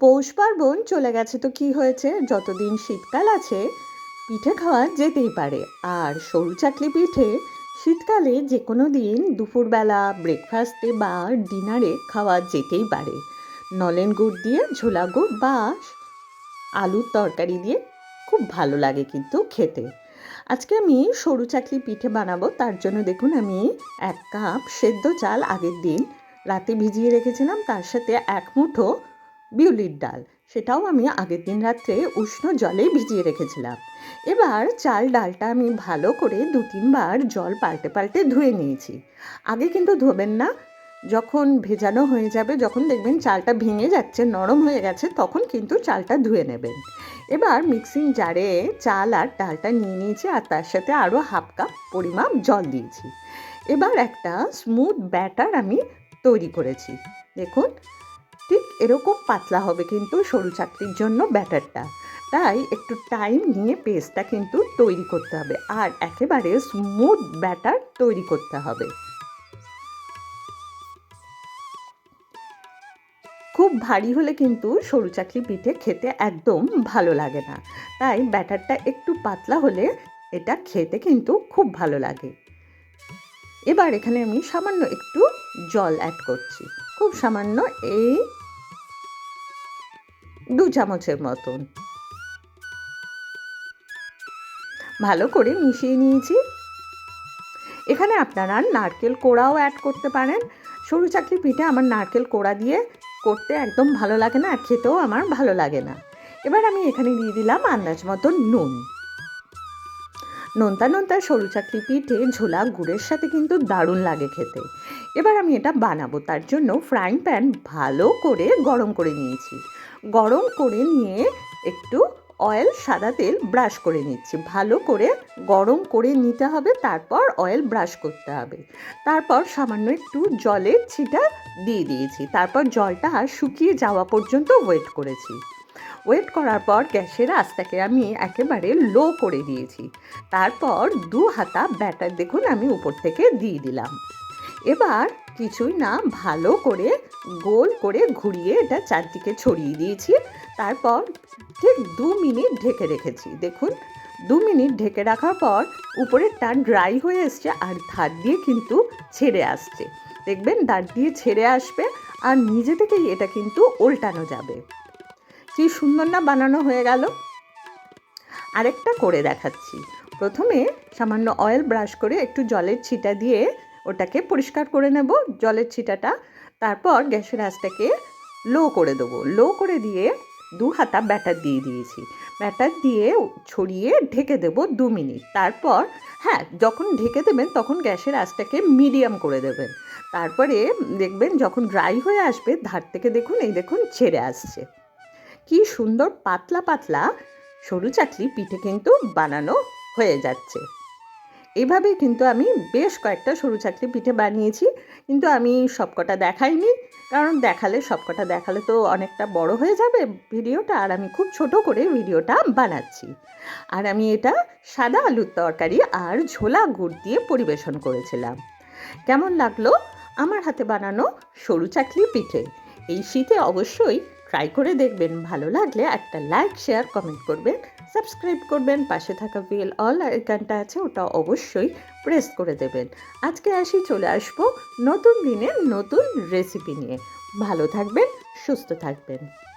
পৌষ পার্বণ চলে গেছে তো কি হয়েছে? যতদিন শীতকাল আছে, পিঠে খাওয়া যেতেই পারে। আর সরু চাকলি পিঠে শীতকালে যে কোনো দিন দুপুরবেলা ব্রেকফাস্টে বা ডিনারে খাওয়া যেতেই পারে। নলেন গুড় দিয়ে ঝোলা গুড় বা আলুর তরকারি দিয়ে খুব ভালো লাগে কিন্তু খেতে। আজকে আমি সরু চাকলি পিঠে বানাবো, তার জন্য দেখুন আমি এক কাপ সেদ্ধ চাল আগের দিন রাতে ভিজিয়ে রেখেছিলাম, তার সাথে এক মুঠো বিউলির ডাল, সেটাও আমি আগের দিন রাত্রে উষ্ণ জলে ভিজিয়ে রেখেছিলাম। এবার চাল ডালটা আমি ভালো করে দু তিনবার জল পাল্টে পাল্টে ধুয়ে নিয়েছি। আগে কিন্তু ধোবেন না, যখন ভেজানো হয়ে যাবে, যখন দেখবেন চালটা ভেঙে যাচ্ছে, নরম হয়ে গেছে, তখন কিন্তু চালটা ধুয়ে নেবেন। এবার মিক্সিং জারে চাল আর ডালটা নিয়ে নিয়েছি আর তার সাথে আরও হাফ কাপ পরিমাপ জল দিয়েছি। এবার একটা স্মুথ ব্যাটার আমি তৈরি করেছি। দেখুন ঠিক এরকম পাতলা হবে কিন্তু সরু চাকরির জন্য ব্যাটারটা। তাই একটু টাইম নিয়ে পেস্টটা কিন্তু তৈরি করতে হবে আর একেবারে স্মুথ ব্যাটার তৈরি করতে হবে। খুব ভারী হলে কিন্তু সরু চাকরি পিঠে খেতে একদম ভালো লাগে না। তাই ব্যাটারটা একটু পাতলা হলে এটা খেতে কিন্তু খুব ভালো লাগে। এবার এখানে আমি সামান্য একটু জল অ্যাড করছি। খুব সামান্য এই দু চামচের মতন। ভালো করে মিশিয়ে নিয়েছি। এখানে আপনারা নারকেল কোড়াও অ্যাড করতে পারেন। সরু চাকরি পিঠে আমার নারকেল কোড়া দিয়ে করতে একদম ভালো লাগে না, আর খেতেও আমার ভালো লাগে না। এবার আমি এখানে দিয়ে দিলাম আন্দাজ মতো নুন। নোনতা নোনতা সরু চাকরি পিঠে ঝোলা গুড়ের সাথে কিন্তু দারুণ লাগে খেতে। এবার আমি এটা বানাবো, তার জন্য ফ্রাইং প্যান ভালো করে গরম করে নিয়েছি। গরম করে নিয়ে একটু অয়েল সাদা তেল ব্রাশ করে নিচ্ছি। ভালো করে গরম করে নিতে হবে, তারপর অয়েল ব্রাশ করতে হবে। তারপর সামান্য একটু জলের ছিটা দিয়ে দিয়েছি। তারপর জলটা শুকিয়ে যাওয়া পর্যন্ত ওয়েট করেছি। ওয়েট করার পর গ্যাসের আস্তাকে আমি একেবারে লো করে দিয়েছি। তারপর দু হাতা ব্যাটার দেখুন আমি উপর থেকে দিয়ে দিলাম। এবার কিছুই না, ভালো করে, গোল করে ঘুরিয়ে এটা চারদিকে ছড়িয়ে দিয়েছি। তারপর ঠিক দু মিনিট ঢেকে রেখেছি। দেখুন, দু মিনিট ঢেকে রাখার পর উপরেরটা ড্রাই হয়ে এসছে আর ধার দিয়ে কিন্তু ছেড়ে আসছে। দেখবেন দাঁত দিয়ে ছেড়ে আসবে আর নিজে থেকেই এটা কিন্তু উল্টানো যাবে। কি সুন্দর না বানানো হয়ে গেল। আরেকটা করে দেখাচ্ছি। প্রথমে সামান্য অয়েল ব্রাশ করে একটু জলের ছিটা দিয়ে ওটাকে পরিষ্কার করে নেব, জলের ছিটাটা। তারপর গ্যাসের আঁচটাকে লো করে দেবো। লো করে দিয়ে দু হাতা ব্যাটার দিয়ে দিয়েছি। ব্যাটার দিয়ে ছড়িয়ে ঢেকে দেবো দু মিনিট। তারপর হ্যাঁ যখন ঢেকে দেবেন তখন গ্যাসের আঁচটাকে মিডিয়াম করে দেবেন। তারপরে দেখবেন যখন ড্রাই হয়ে আসবে, ধার থেকে দেখুন, এই দেখুন, ছেড়ে আসছে। কি সুন্দর পাতলা পাতলা সরু চাকলি পিঠে কিন্তু বানানো হয়ে যাচ্ছে। এভাবেই কিন্তু আমি বেশ কয়েকটা সরু চাকলি পিঠে বানিয়েছি। কিন্তু আমি সবকটা দেখাইনি। কারণ দেখালে, সবকটা দেখালে তো অনেকটা বড় হয়ে যাবে ভিডিওটা। আর আমি খুব ছোট করে ভিডিওটা বানাচ্ছি। আর আমি এটা সাদা আলুর তরকারি আর ঝোলা গুড় দিয়ে পরিবেশন করেছিলাম। কেমন লাগল? আমার হাতে বানানো সরু চাকলি পিঠে। এই শীতে অবশ্যই ট্রাই করে দেখবেন। ভালো লাগলে একটা লাইক শেয়ার কমেন্ট করবেন। সাবস্ক্রাইব করবেন। পাশে থাকা বেল অল আইকনটা আছে, ওটা অবশ্যই প্রেস করে দেবেন। আজকে আসি, চলে আসব নতুন দিনের নতুন রেসিপি নিয়ে। ভালো থাকবেন, সুস্থ থাকবেন।